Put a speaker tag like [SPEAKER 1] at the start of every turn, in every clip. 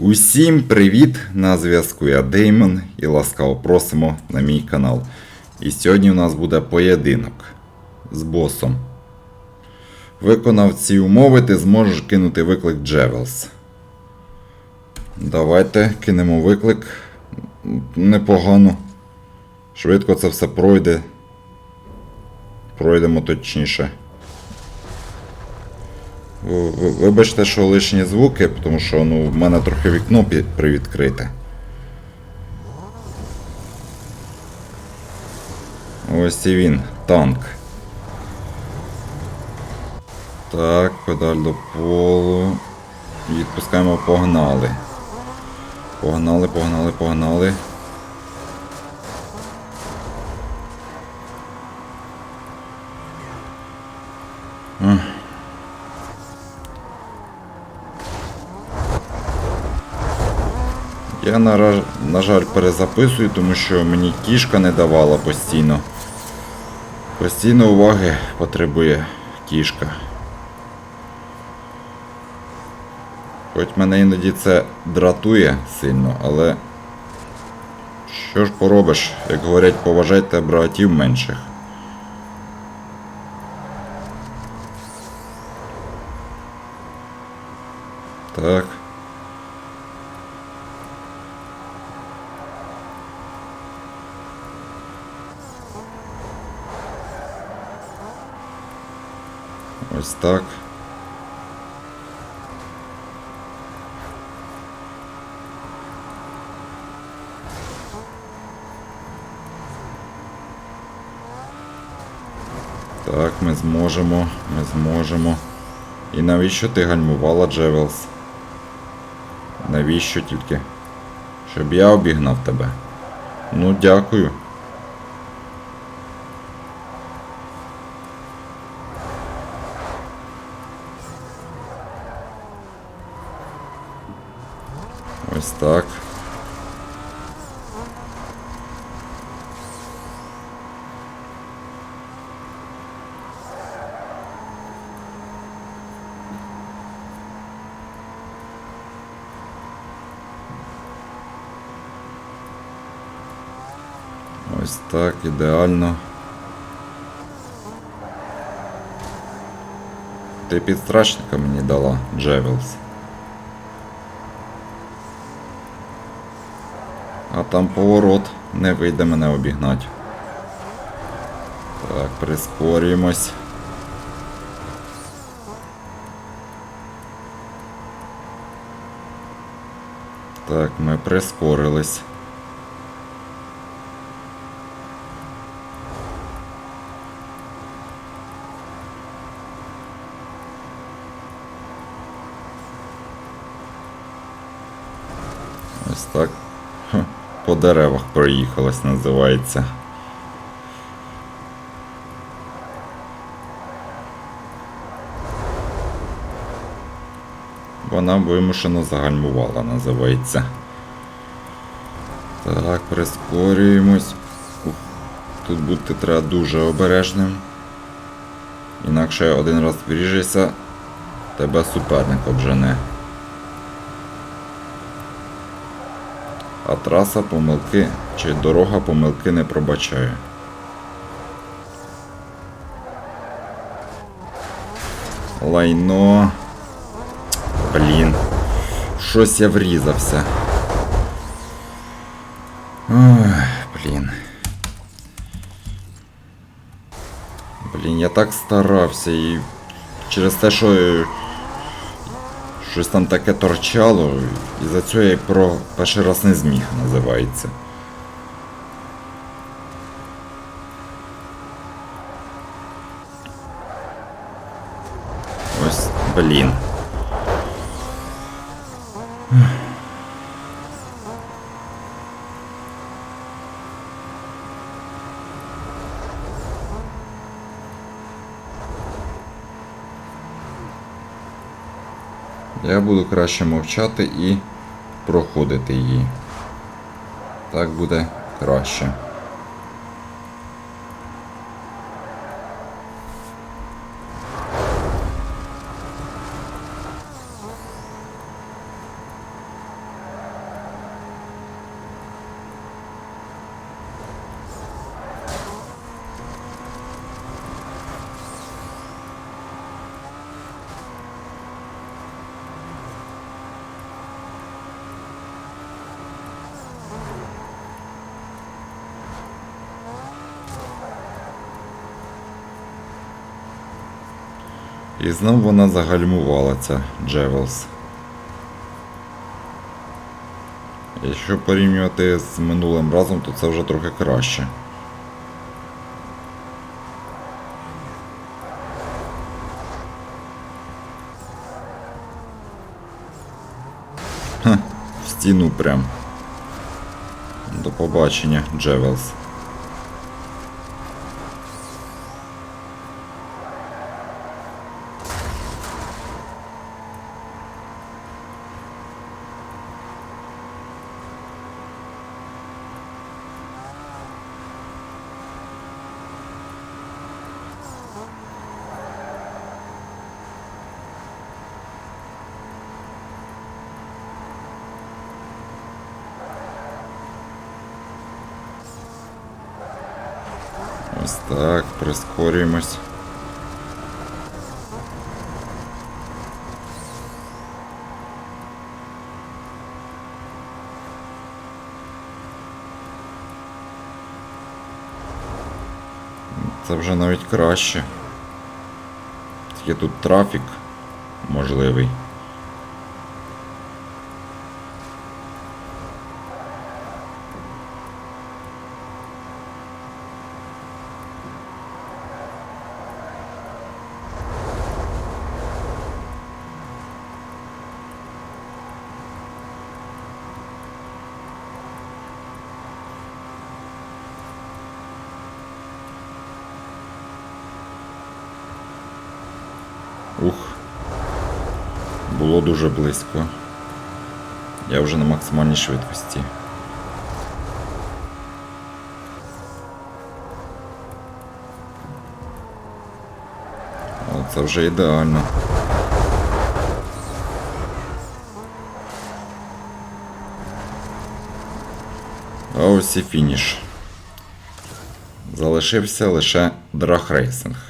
[SPEAKER 1] Усім привіт! На зв'язку я Деймон і ласкаво просимо на мій канал. І сьогодні у нас буде поєдинок з босом. Виконав ці умови, ти зможеш кинути виклик Джевелс. Давайте кинемо виклик. Непогано. Швидко це все пройде. Пройдемо точніше. Ви- ви- Вибачте, що лишні звуки, тому що ну, в мене трохи вікно привідкрите. Ось і він, танк. Так, педаль до полу. Відпускаємо, погнали. Погнали, погнали, погнали. Я на, жаль перезаписую, тому що мені кішка не давала постійно. Постійно уваги потребує кішка. Хоч мене іноді це дратує сильно, але що ж поробиш, як говорять, поважайте братів менших. Так. Ось так. Так, ми зможемо, ми зможемо. І навіщо ти гальмувала, Джевелс? Навіщо тільки? Щоб я обігнав тебе. Ну, дякую. Ось так. Ось так, ідеально. Ти підстрачника мені дала, Джевелс. А там поворот, не вийде мене обігнати. Так, прискорюємось. Так, ми прискорились. Ось так. Ха, По деревах проїхалось, називається. Вона вимушено загальмувала, називається. Так, прискорюємось. Тут бути треба дуже обережним. Інакше один раз вріжешся, тебе суперник обжене. А траса помилки чи дорога помилки не пробачає. Лайно. Блін. Щось я врізався. Ой, блін. Блін, я так старався і через те, що щось там таке торчало, і за це я про перший раз не зміг, називається. Ось, блін. Я буду краще мовчати і проходити її. Так буде краще. І знов вона загальмувала ця Джевелс. Якщо порівнювати з минулим разом, то це вже трохи краще. Ха, в стіну прям. До побачення, Джевелс. Ось так, прискорюємось. Це вже навіть краще. Тільки тут трафік можливий. Було дуже близько. Я вже на максимальній швидкості. Це вже ідеально. А ось і фініш. Залишився лише драхрейсинг.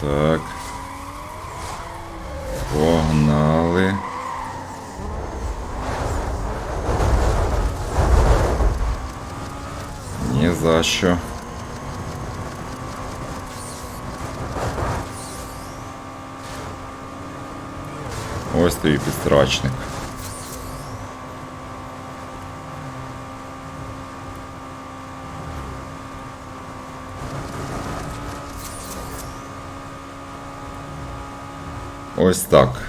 [SPEAKER 1] Так. Погнали. Ні за що. Ось тобі підстрачник. Ось так.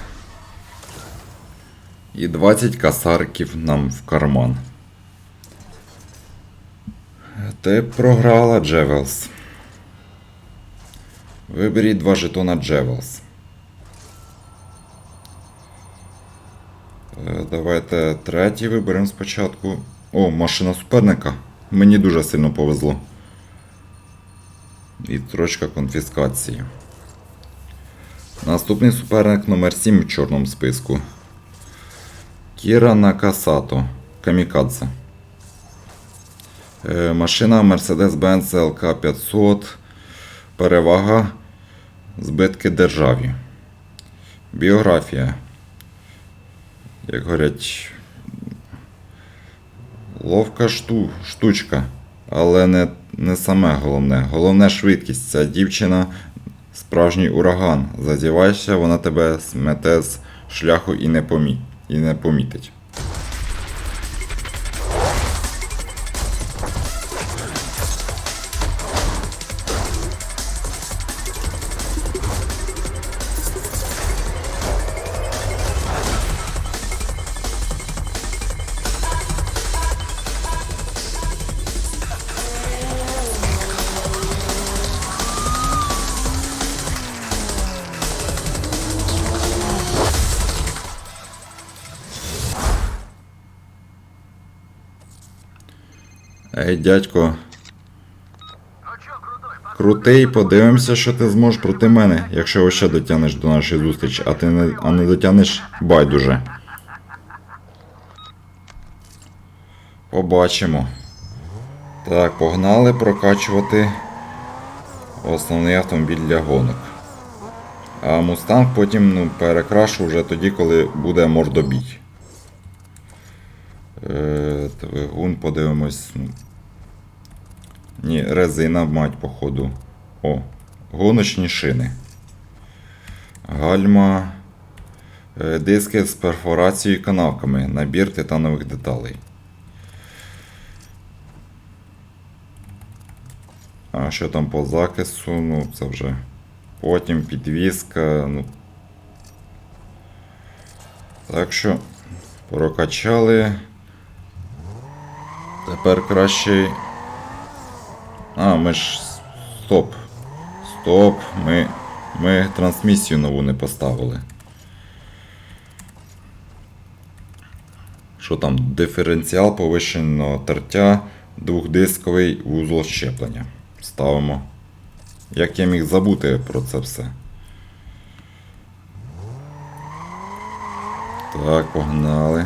[SPEAKER 1] І 20 касарків нам в карман. Ти програла Джевелс. Виберіть два жетона Джевелс. Е, Давайте третій виберемо спочатку. О, машина суперника. Мені дуже сильно повезло. І строчка конфіскації. Наступний суперник номер 7 в чорному списку. Кіра Накасато. Камікадзе. Е, машина Mercedes-Benz LK 500. Перевага. Збитки державі. Біографія. Як говорять. Ловка шту, штучка. Але не, не саме головне. Головне швидкість. Ця дівчина справжній ураган. Зазівайся, вона тебе смете з шляху і не, помі... і не помітить. Ей, дядько, крутий, подивимося, що ти зможеш проти мене, якщо ще дотягнеш до нашої зустрічі, а ти не, а не дотягнеш байдуже. Побачимо. Так, погнали прокачувати основний автомобіль для гонок. А Мустанг потім ну, перекрашу вже тоді, коли буде мордобій. Е, двигун подивимось. Ні, резина мать, походу. О, гоночні шини. Гальма. Е, Диски з перфорацією і канавками. Набір титанових деталей. А що там по закису? Ну, це вже потім підвіска. Ну. Так що прокачали. Тепер краще. А, ми ж. Стоп. Стоп. Ми. Ми трансмісію нову не поставили. Що там? Диференціал повищеного тертя, двохдисковий вузол щеплення. Ставимо. Як я міг забути про це все? Так, погнали.